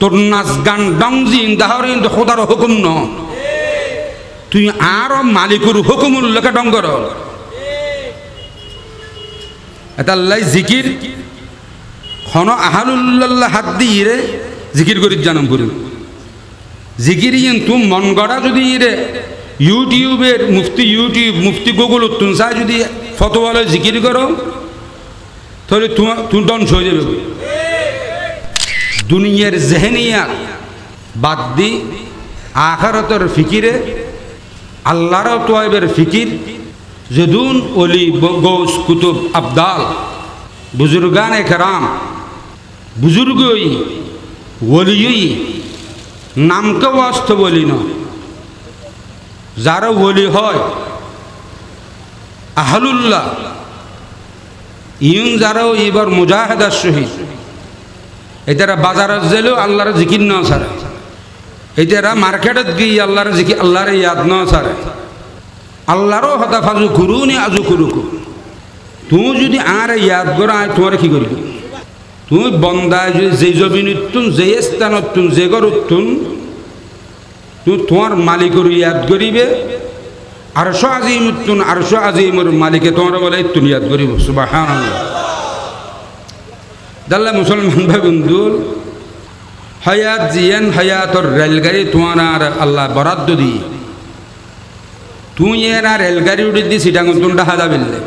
তোর নাচ গান ডং জিং দাহর কিন্তু খোদার হুকুম ন। তুই আর মালিকুর হুকুমুল লেখা ডঙ্গর এটা আল্লাহ জিকির খন আহালুল্লাহ হাত দিয়ে রে জিকির করি জানাম করি। জিকির ইন তুম মন গড়া যদি রে, ইউটিউবের মুফতি ইউটিউব, মুফতি গুগল চাই যদি ফটোওয়ালা জিকির করো, তাহলে তোমার তুমি ডন্স হয়ে যাবে। দুনিয়ার জেহেনিয়া বাদ দি আখারতের ফিকিরে আল্লাহর তোয়াইবের ফিকির। যদুন অলি গৌস কুতুব আবদাল। বুজুর্গান একরাম বুজুর্গই ওলিই নামকে ওয়াস্ত বলি না। যারা ওলি হয়, আহলুল্লাহ। ইউন যারাও এবার মুজাহেদার সহিত এটারা বাজারত গেলেও আল্লাহর জিকির ন সারে। এটারা মার্কেটত গিয়ে আল্লাহর জিকি আল্লাহর ইয়াদ ন সারে। আল্লাহরও হতা ফাজু করু নি আজু করুকু। তুই যদি আর ইয়াদ করো, আয় তোমার কি করিব? তুমি বন্দায় যদি যে জমিনুত্তুন যে স্থানতুন যে গরুত্তুন তুমি তোমার মালিকের ইয়াদ করিবে। আরশো আজিম উত্তুন, আরশো আজিমর মালিকে তোমার বলে তুন ইয়াদ করিব। সুবাহ দাল্লা মুসলমান ভাই বন্ধুর হায়াত জিয়ান, হায়াতর রেলগাড়ি তোমার আর আল্লাহ বরাদ্দ দি। তুই এর আর রেলগাড়ি উঠে দি, সিটাঙ্গন তুন ডাহা যাবিল্লে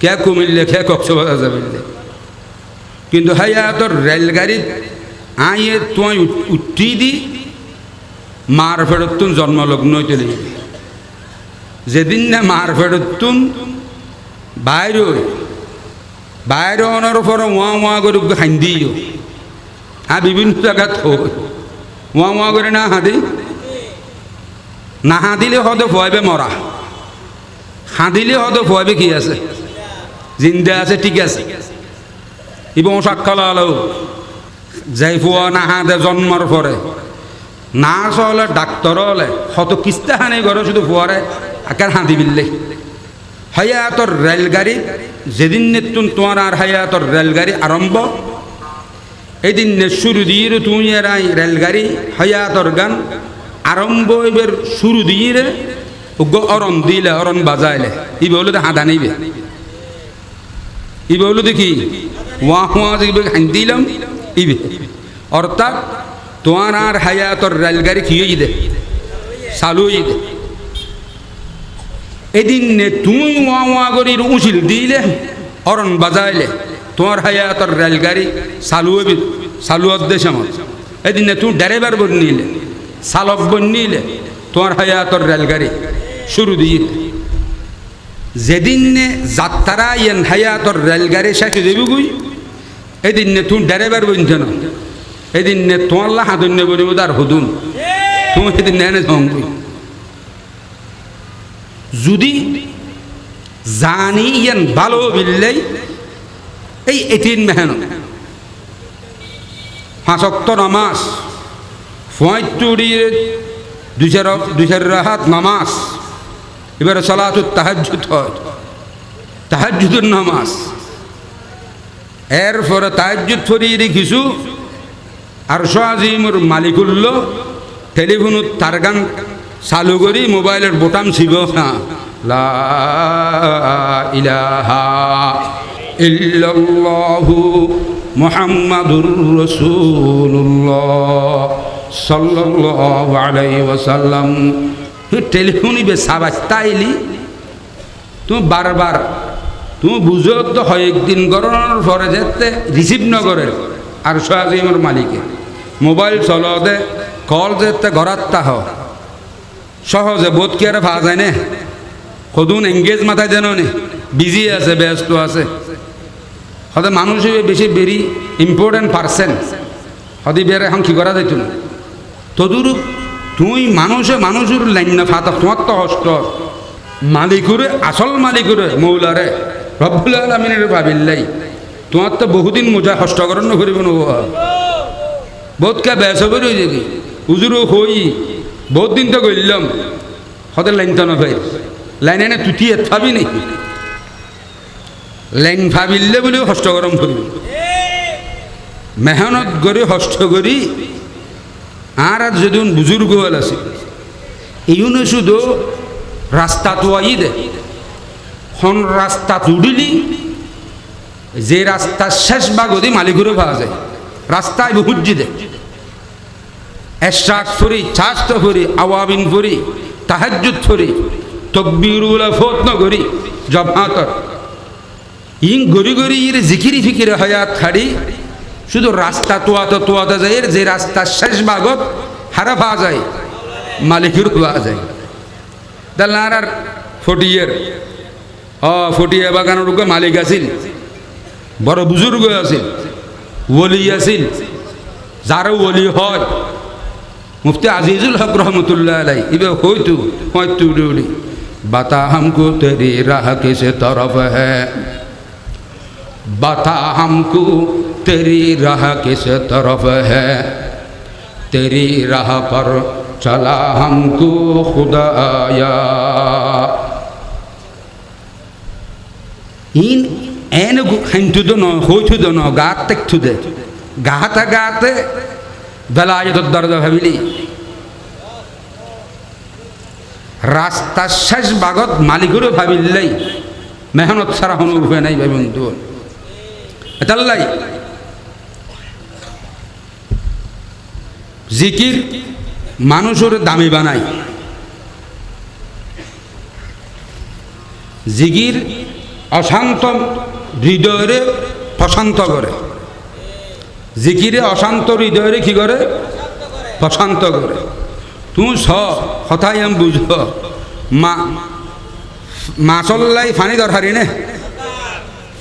কে কুমিল্লে, কে কক্সবাজার যাবিল্লে কিন্তু হায়াতর রেলগাড়ি আইয়ে তুই উঠি দি, মার ফেরত জন্মলগ্ন চলে যেদিন না মার ফেরত তুন বাইরে বাইরে অনার পর ওয়া ওয়া করে হান্দিও। হ্যাঁ বিভিন্ন জায়গাত ওয়া ওয়া করে না হাঁদি? না হাঁদিলে হদে ভয়বে মরা। হাঁদিলে হদে ভয়বে কি আছে? জিন্দা আছে, ঠিক আছে। এবং সাক্ষাল আলো যাই ফুয়া না হাঁদে জন্মর পরে নার্স হলে ডাক্তর হলে। হত কিস্তা হানি ঘরে শুধু ফুয়ারে আকার হাঁদি বিললে। হায়াতর রেলগাড়ি, যেদিন নেতুন তোমার আর হায়াতর রেলগাড়ি আরম্ভ, এদিন শুরু দিয়ে তুমি এরাই রেলগাড়ি, হায়াতর গান আরম্ভ এবার শুরু দিয়ে অরণ দিলে, অরণ বাজাইলে। ই বলে তো হাঁদা নিবে ই বলে দেখি ওয়া হুয়া দিলাম, ইবে। অর্থাৎ তোমার আর হায়াতর রেলগাড়ি খেয়ে দে? চালু দে। এদিন নে তুমি ওয়া উচিল দিলে অরণ বাজাইলে। তোমার হায়াতর রেলগাড়ি চালু হবি চালু দেশ আমার। এদিন তুমি ড্রাইভার বন নিলে চালক বন নিলে, তোমার হায়াতর রেলগাড়ি শুরু দিয়ে যেদিন যাত্রা ইয়েন হায়াতর রেলগাড়ি শেষে দেবি গুই, এদিন তুমি ড্রাইভার বনছে না এদিন তোমার হাদুন নে বলিব তার হুদুন। তুমি সেদিন নেনে ধঙ্গুই যদি জানি ইয়ান ভালো বিল্লাই এই এটিন মেহনত। হাসক্ত নামাজ ফয়তুরির দুইশার দুইশার রাহাত নামাজ, এবারে সলাতুর তাহাজুদ হয়। তাহাজুদের নামাজ। এরপরে তাহাজুদ ফরিয়ে দেখিছু আর আজিমর মালিকুল্ল টেলিফোনত তার গান চালু করি মোবাইলের বোতাম ছিব না। ইলাহা ইল্লাল্লাহু মুহাম্মাদুর রাসূলুল্লাহ সাল্লাল্লাহু টেলিফোনই বে সাবাস, তাইলি? তুমি বারবার, তুমি বুঝো তো হয় একদিন গরমের পরে যেতে রিসিভ নগরে আর সোয়াজিমের মালিকে মোবাইল চলতে কল যেতে ঘরাত তাহ সহজে বোধ কি আর পাওয়া যায় না? কদুন এঙ্গেজ মাথায় যেন নে। বিজি আছে, ব্যস্ত আছে। হয়তো মানুষ বেশি বেরি ইম্পর্টেন্ট পারসেন হয়তো বের এখন কি করা যাইত না তদুরূপ তুই মানুষে মানুষের লাইন না ফাতা তোমার তো হস্ত। মালিকুরে আসল মালিকুরে মৌলারে রব্বুল আলমিনের ভাবিল্লাই। তোমার তো বহুদিন মোজা হস্তকরণ করিব নব বহুত কে বেস হবে রয়ে যাবি। উজুরও হই বহুত দিন তো গইলাম হতে লাইন তো নফাই লাইন এনে তুতি ভাবি নেই। লাইন ভাবিলে বলেও হস্ত গরম করিব মেহনত করে হষ্ট করি আর আর যদি বুজুর্গ হল আছে, ইউনে শুধু রাস্তা তোয়াই দে। খন রাস্তা তুডিলি যে রাস্তার শেষ ভাগদি মালিকুরে পাওয়া যায় রাস্তায় বহুজি দে। এশরাক ফুরি চাস্ত ফুরি আওয়াবিন ফুরি তাহাজুদ ফুরি, তকবিরুল ফতন করি জমাতর। ইং গরি গরি ইর জিকিরি ফিকিরে হয়াত খাড়ি, শুধু রাস্তা তোয়াতে তোয়াতে যায় যে রাস্তার শেষ ভাগত হারা পাওয়া যায়, মালিকের পাওয়া যায়। দাল্লার আর ফটিয়ের, অ, ফটিয়ে বাগানের মালিক আছিল, বড় বুজুর্গ আছিল, ওলি আছিল, যারও ওলি হয় মুফতি আজিজুল হক রহমতুল্লাহ আলাই, ইবে হইতু হয়তো ডুড়ি বাতা হামকো তেরি রাহ কিসে তরফ হ্যাঁ? বাতা হামকো তেরি রাহ কিসে তরফ হ্যাঁ? তেরি রাহ পর চলা হামকো খুদায়া। ইন এন হেন্টু দো ন হইতু দো ন গা তেকথু দে। গাহাতা গাতে ভাবিলি? রাস্তার শেষ বাগত মালিকেরও ভাবিল্লাই। মেহনত ছাড়া হন উঠবে নাই ভাবুন তো এতাল্লাই। জিকির মানুষের দামি বানাই। জিকির অশান্ত হৃদয়রে প্রশান্ত করে। জিকিরে অশান্ত হৃদয়রে কি করে? প্রশান্ত করে। তুই স, কথাই আমি বুঝ। মা, মাছল্লাই ফানি দরকারি নে।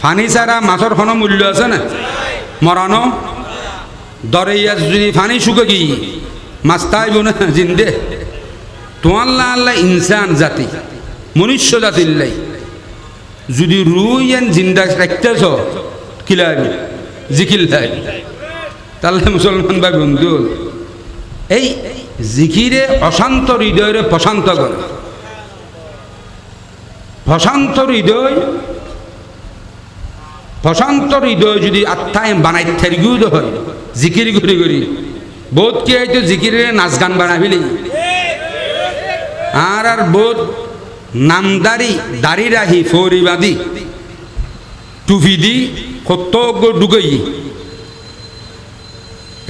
ফানি ছাড়া মাছর কোনো মূল্য আছে না? মরানো দরাইয়া যদি ফানি শুকে কি? মাছ তাই বোনে জিন্দে তোমার আল্লাহ ইনসান জাতি, মনুষ্য জাতির লাই। যদি রুই এন জিন্দা রাখতেছ, কিলাবি জিকিল লাই। তাহলে মুসলমান ভাই বন্ধু এই জিকিরে অশান্ত হৃদয়ের প্রশান্ত করে। প্রশান্ত হৃদয় প্রশান্ত হৃদয় যদি আত্মায় বানাই থেরগুদ হয়, জিকির ঘুরি ঘুরি বোধ কি হয়তো জিকিরে নাচ গান বানাবিলি আর আর বোধ নামদারি, দাড়ি রাহি ফৌরিবাদী টুফি দি সত্য ডুগই।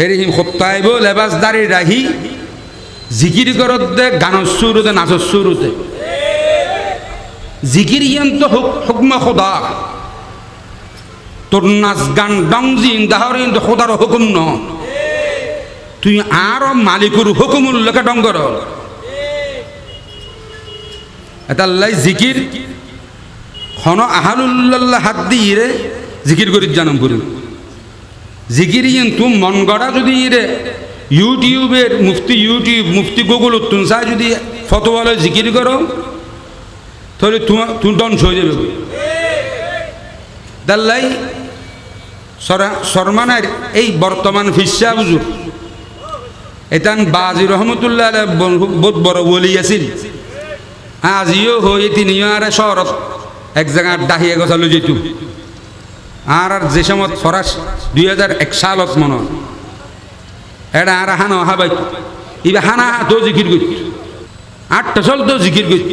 এরহিম সত্যাইব লেবাস দাড়ি রাহি। জিকির করত দে, গানের সুরতে নাচর সুরতে জিকির ইয়ন্ত হুকমা খোদা। তোর নাচ গান ডংজিং দাহর কিন্তু খোদার হুকুম ন। তুই আর মালিকুর হুকুমুল লেখা ডঙ্গর এটা লাই জিকির। খন আহালুল্লাহ হাত দিয়ে জিকির করি জানাম পুরী। জিকির কিন্তু মন গড়া যদি রে ইউটিউবের মুফতি ইউটিউব, মুফতি গুগল তুন চাই যদি ফটোওয়ালা জিকির করো, তাহলে তুমি ডন্স হয়ে যাবে। দাল্লাই সরমানের এই বর্তমান ফিসা বুঝুর এতান বাজি রহমতুল্লাহ বহুত বড় বলি আছিল। আজিও হই তিনিও আর শহরত এক জায়গায় ডাহিয়ে গছালো যেতু। আর আর যে সময় ফরাস দুই হাজার এক সালত মন এটা আর হানা হাবাই। ইবা হানা তো জিকির করত আটটা চল তো জিকির করত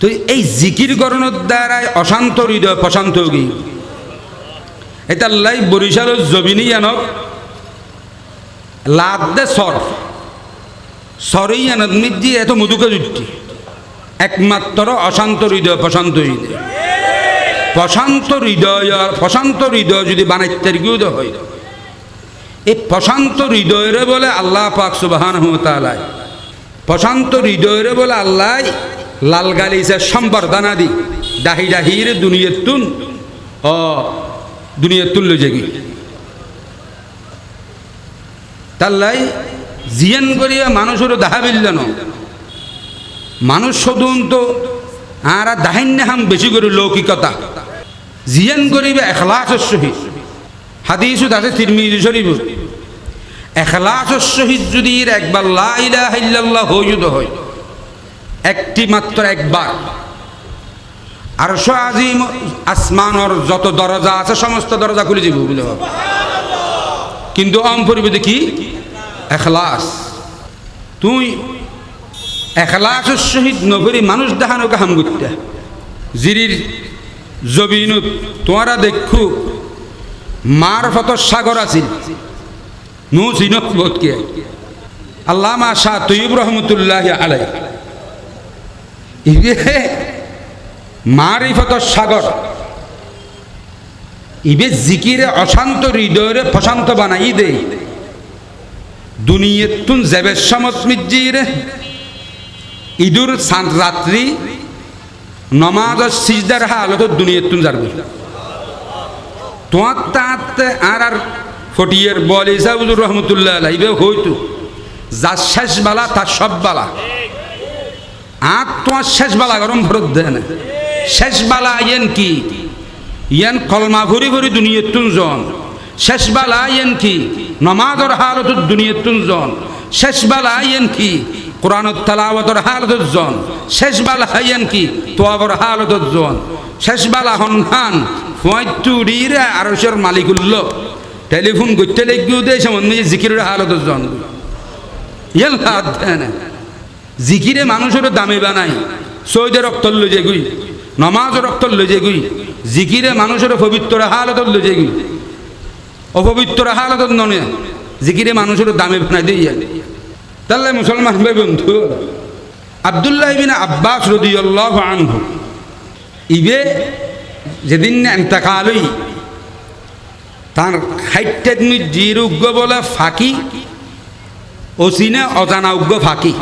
তো এই জিকির করণের দ্বারাই অশান্ত হৃদয় প্রশান্ত গিয়ে এটা লাই বরিশালের জমিনি আনক। লাদ দে সর। সরই আনত মিজি এত মধুকে জুটি একমাত্র অশান্ত হৃদয় প্রশান্ত হৃদয় প্রশান্ত হৃদয় প্রশান্ত হৃদয় যদি বানাইতের গিয়ে হয়। এই প্রশান্ত হৃদয়রে বলে আল্লাহ পাক সুবাহান তালায় প্রশান্ত হৃদয়রে বলে আল্লাহ লাল গালিসে সম্বর্ধনা দি। ডাহি ডাহির দুনিয়ার তুন। ও দুনিয়ার তুল্য জেগি। তাল্লাই জিয়ান করিয়া মানুষের দাহা বিল্ল ন মানুষ সদুন তো আর দাহিন্য হাম বেশি করে লৌকিকতা। জিয়ান করিবে এখলাসের সহিত। হাদিসুদ আছে, তিরমিজি শরীফ এখলাসের সহিত যদি একবার লা ইলাহা ইল্লাল্লাহ হইযুদ হয়, একটি মাত্র একবার। আর আজিম আসমানর যত দরজা আছে, সমস্ত দরজা খুলে যাব বলে কিন্তু অম পরিবর্তে কি? এখলাস। তুই এখলাসের সহিত নগরী মানুষ দেখানো কাহাম করতে। জিরির জবিনত তোমরা দেখু মার ফত সাগর আছিল নু চিনত বোধকে আল্লামা তৈব রহমতুল্লাহ আলাই। ইবে মারিফত সাগর। ইবে জিকিরে অশান্ত হৃদয়রে প্রশান্ত বানাই দে। দুনিয়েতুন জেবের সমত ইদুর রাত্রি নমাজ সিজদার হালত দুনিয়েতুন যারবি তোমার তাতে আর আর ফটিয়ের বল ইসাবুদুর রহমতুল্লাহ আলাই ইবে হইতো। যার শেষ বালা, তার সব বালা। আর তোমার শেষ বালা গরম ভরত দেয় না। শেষ বালা ইয়েন কি? ইয়েন কলমা ভরি ভরি দুনিয়ার তুন জন। শেষ বালা ইয়েন কি? নমাজর হালত দুনিয়ার তুন জন। শেষ বালা ইয়েন কি? কোরআন তালাওয়াতর হালত জন। শেষ বালা ইয়েন কি? তোয়াবর হালত জন। শেষ বালা হনহান ফুয়াইতুরিরে আরশের মালিকুল্ল। টেলিফোন করতে লেগিও দেয় সে মনে জিকিরের হালত জন। ইয়েল হাত জিকিরে মানুষের দামে বানাই। সৈদের রক্ত লজে গুই। নমাজের রক্ত লজে গুই। জিকিরে মানুষের পবিত্র হালত লজে গুই। অপবিত্র হালত ননে। জিকিরে মানুষের দামে বানাই দিয়ে তাহলে মুসলমান ভাই বন্ধু। আবদুল্লাহ বিন আব্বাস রদিয়াল্লাহ আনহু। ইবে যেদিন এন্তাকালই তার খাইটেক জির উগ্র বলে ফাঁকি অচিনে অজানা উগ্র ফাঁকি।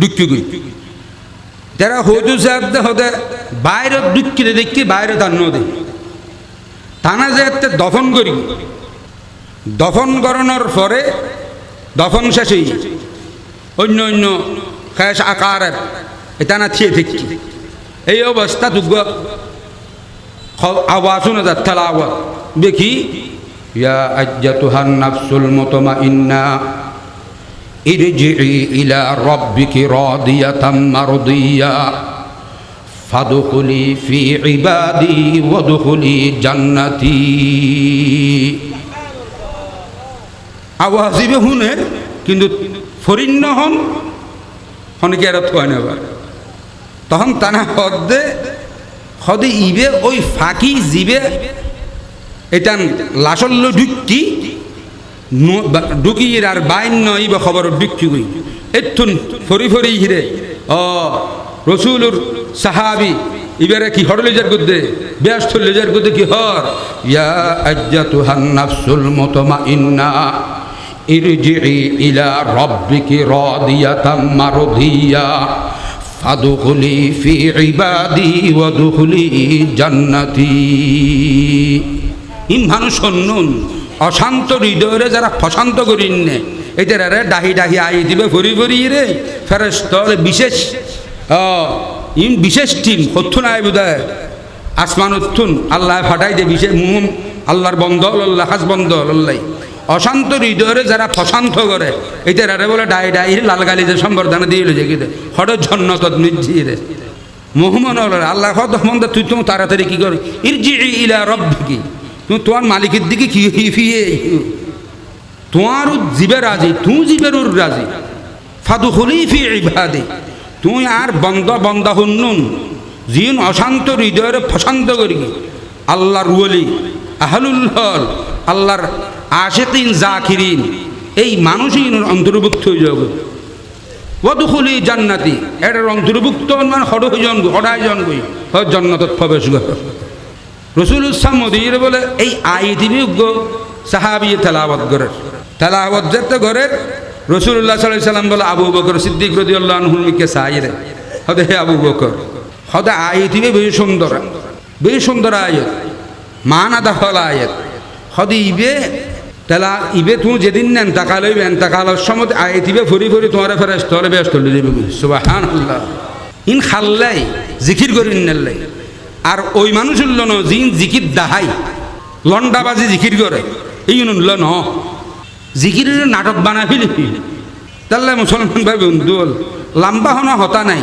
দুঃখী যারা হজু সাহেব হতে বাইরে দুঃখিতে দেখি বাইরে তার নদী। টানা যে দফন করি। দফন করানোর পরে দফন শেষেই অন্য অন্য খেস আকারের এটা না থিয়ে দেখি এই অবস্থা দুগ্গ আওয়াজ শুনে যাচ্ছে আওয়াজ দেখি ইয়া আজ্জাতুহান নাফসুল মুতমাইন্না ارجعي إلى ربك راضية مرضية فادخلي في عبادي وادخلي جنتي আওয়াজিবে শুনে, কিন্তু ফরিন্ন হন অনেকে আর থয় না তখন তানা হদে হদে ইবে ওই ফাঁকি জিবে এটা লাসল্য ঢুকি ঢুকিয়ে আর বাইন নই বা খবর বিক্রি করি এথুন ফরি ফরি হিরে ও রসুলুর সাহাবি, ইবারে কি হর লেজার গুদ্দে, ব্যস্ত লেজার গুদ্দে কি হর? ইয়া আজ্জাতুহান নাফসুল মুতমাইন্না। ইরজিই ইলা রাব্বিকি রাদিয়াতাম মারদিয়া, ফাদখুলি ফি ইবাদি ওয়াদখুলি জান্নাতি। ইম মানুষ শুনুন অশান্ত হৃদয়রে যারা প্রশান্ত করিন নে এদের আরে ডাহি ডাহি আই দিবে ভরি ভরি রে ফেরেস তলে বিশেষ ইন বিশেষ টিম হত্যুন আয় বোধহয় আসমান উত্থুন আল্লাহ ফাটাই দে বিশেষ, মুহম, আল্লাহর বন্ধ আল্লাহ হাস বন্ধ আল্লাহ। অশান্ত হৃদয়রে যারা প্রশান্ত করে, এদের আরে বলে ডাই ডাই লাল গালি যে সম্বর্ধনা দিয়ে যে কি হঠাৎ ঝন্ন তৎ রে মোহাম্মদ আল্লাহ হদ তুই তুমি তাড়াতাড়ি কি করে, ইরজি ইলা রব্বিকি। তুমি তোমার মালিকের দিকে কি ফিয়ে তোমার জীবে রাজি, তুই জীবের ওর রাজি। ফাদু হলেই ফি ইবাদে। তুই আর বন্ধ বন্ধ হুন্নুন জিন অশান্ত হৃদয়ের প্রশান্ত করি। আল্লাহর ওলি, আহলুল হল, আল্লাহর আশেতিন জাকিরিন। এই মানুষই অন্তর্ভুক্ত হয়ে যাবে। ওদুখলি জান্নাতি। এটার অন্তর্ভুক্ত মানে হড হয়ে জন হডাই জন গই জন্নতত প্রবেশ কর। রসুল ইসলাম মদির বলে, এই আইতিবি সাহাবি তেলাওয়াত গরের তেলাওয়াত যেতে গরের রসুল্লাহ সাল্লাহ সাল্লাম বলে, আবু বকর সিদ্দিক রদিউল্লাহ হুলমিকে সাইরে হদে হে আবু বকর। হদে আইতিবি বেশি সুন্দর। বেশি সুন্দর আয়ত। মান আদা হল আয়ত। হদে ইবে তেলা ইবে তুমি যেদিন নেন তাকা লইবেন তাকালোর সময় আইতিবে ফুরি ফুরি তোমার ফেরেস তোরে ব্যস্ত লইবে আল্লাহ ইন খাল্লাই, জিকির করিন নেল্লাই। আর ওই মানুষ উল্ল ন জিন জিকির দাহাই লন্ডাবাজি জিকির করে। এই উল্ল ন জিকিরের নাটক বানাই ফেলি তাহলে মুসলমান ভাই বন্ধু লাম্বা হন, হতা নাই।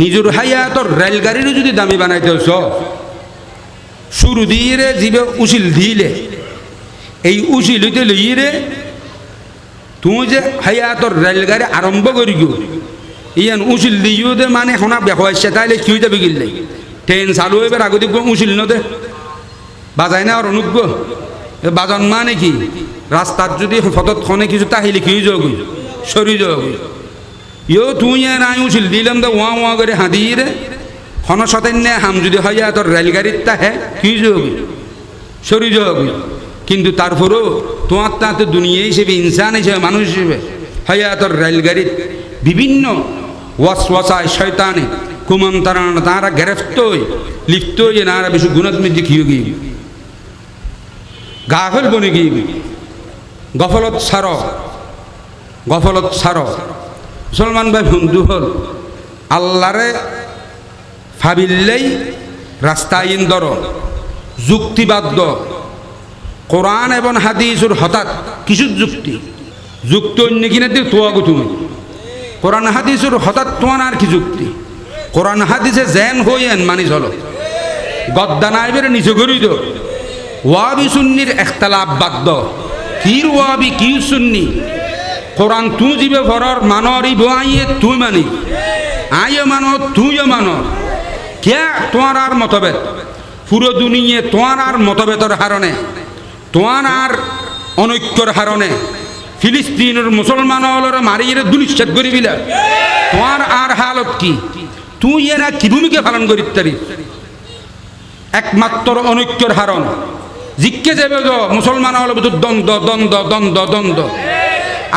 নিজের হাইয়াতর রেলগাড়িরও যদি দামি বানাইতে চ শুরু দিয়ে জীবে উচিল দিলে এই উচিলতে লইয়ে তুই যে হায়াতর রেলগাড়ি আরম্ভ করি গো ইয়ান উচিল দিও দে মানে শোনা বেহয়াইছে তাইলে কি যাবে গিললে ট্রেন চালু এবার আগতে উচিল নদে বাজাই না আর অনুজ্ঞ বাজন মানে কি? রাস্তার যদি ফতত খনে কিছু তাহিলে কি যাবি সরি যাবি ইও তুই আর আই উচিল দিলাম দে, ওয়া ওয়া করে হাঁদিয়ে রে খন সতেন্য হাম যদি হয় তোর রেলগাড়ির তাহে, কি যাবি সরি যাবি কিন্তু তারপরেও তোমার তাতে দুনিয়া হিসেবে, ইনসান হিসেবে, মানুষ হিসেবে। হায়াতর রেলগাড়ির বিভিন্ন ওয়াসওয়াসায় শয়তানে কুমন্তরণ তারা গ্রেফত হয়ে লিপ্ত হয়ে নারা বেশি গুণত মধ্যে খিয়ে গিয়ে। গাফেল বনে গিয়ে গফলত সার গফলত সার। মুসলমান ভাই, বন্ধু হল, আল্লাহরে ভাবিল্লেই রাস্তা ইন্দর যুক্তিবাদ্য কোরআন এবং হাদিসুর হঠাৎ কিছু যুক্তি। যুক্তি অন্য কিনে দিয়ে তোয়াগো তুমি। কোরআন হাদিসুর হঠাৎ তোমার আর কি যুক্তি? কোরআন হাদিসে জেন হইয়েন মানি চলো। গদ্দা নাইবের নিচে করি তো ওয়াবি সুন্নির একতলাপ বাদ্য কির ওয়াবি কি সুন্নি? কোরআন তুই দিবে ভরর মানর ইব আইয়ে তুই মানি। আইয়ে মানো তুইও মানো কে তোমার আর মতভেদ? পুরো দুনিয়ে তোমার আর মতভেদর হারণে। তোমার আর অনৈক্যর হারণে ফিলিস্তিনের মুসলমান হলর মারিয়ে দুনিশ্চেদ করি বিলা তোমার আর হালত কি? তুই এরা কি ভূমিকা পালন করি তারি? একমাত্র অনৈক্যর হারণ। জিজ্ঞে যাবে মুসলমান হল দ্বন্দ্ব দ্বন্দ্ব দ্বন্দ্ব দ্বন্দ্ব।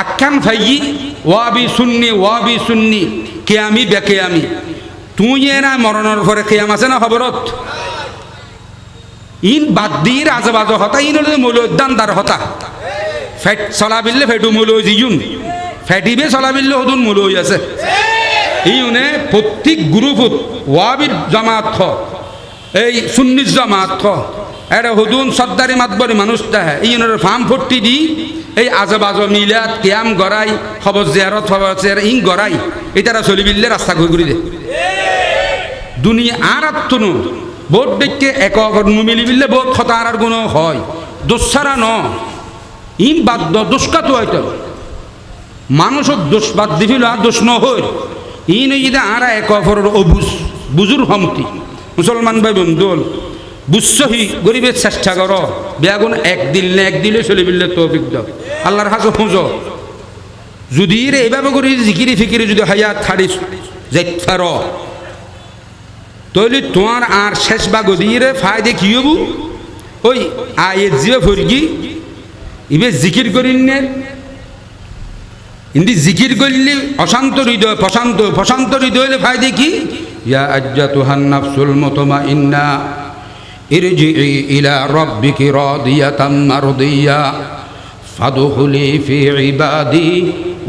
আখ্যান ফাইয়ি, ওয়াবি সুন্নি ওয়াবি সুন্নি কে আমি বেকে আমি তুই এরা মরণের পরে কেয়াম আছে না খবরত? ইন বাদ দিয়ে রাজবাজ হতা, ইন মূল দানদার হতা। ফেট চলাবিল্লে ফেটু মূল জিয়ুন ফেটিবে চলাবিল্লে হতুন মূল আছে। ইউনে প্রত্যেক গ্রুপত ওয়াবির জামাত এই সুন্নির জামাত এটা হদুন সর্দারি মাতবরি মানুষ তাহে ইউনের ফার্ম ফর্তি দি এই আজবাজ মিলাত কেয়াম গড়াই খবর জিয়ারত খবর ইং গড়াই। এটারা চলিবিল্লে রাস্তা ঘুরি ঘুরি দে। দুনিয়া আর আত্মনু বহুত দেখে এক মিলি বিললে বহুত খতার আর গুণ হয়। দোষারা ন। ইন বাদ্য দোষকাতো হয়তো। মানুষক দোষ বাদ দিছিল আর দোষ ন হই ইন যদি আর এক অপরের অবুজ, বুজুর হমতি। মুসলমান ভাই বন্ধুল বুঝছহি গরিবের চেষ্টা কর। বেয়াগুন এক দিল না এক দিলে চলে বিললে তৌফিক দাও। আল্লাহর হাজো খুঁজো। যদি রে এইভাবে করে জিকিরি ফিকিরি যদি হায়াত থাড়ি যাই ফার তৈলি তোমার আর শেষ বা গদিয়ে ফায়দে কি হবু? ওই আয়ের জিবে ফরগি ইবে জিকির করিন ইন্দি জিকির করলে অশান্ত হৃদয়, প্রশান্ত প্রশান্ত হৃদয় হলে ফায়দে কি? ইয়া আজ্জা তুহান নাফসুল মতমা ইন্না ইরজিই ইলা রব্বিকি রাদিয়াতাম মারদিয়া। ফাদখুলি ফি ইবাদি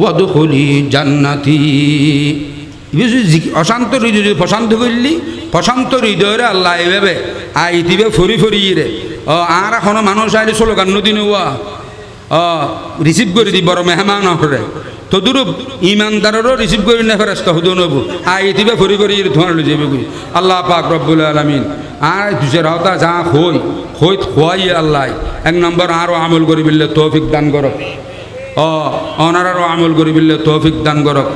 ওয়াদখুলি জান্নাতি। অশান্ত হৃদয় যদি প্রশান্ত করলি প্রশান্ত হৃদয়ের আল্লাহ এভাবে আইতিবে ফরি ফরি রে ও আর এখনও মানুষ আইলে স্লোগান নদী নেওয়া ও রিসিভ করে দি বড় মেহমান হরে তদুর ইমানদারেরও রিসিভ করি না ফেরাস্ত হুদ নব আইতিবে ফরি ফরি ধোঁয়া লই যাবে আল্লাহ পাক রব্বুল আলমিন। আর দুসের হতা যা হই হইত খোয়াই আল্লাহ। এক নম্বর আরও আমল করি বিললে তৌফিক দান করক ও অনারারও আমল করি বিললে তৌফিক দান করক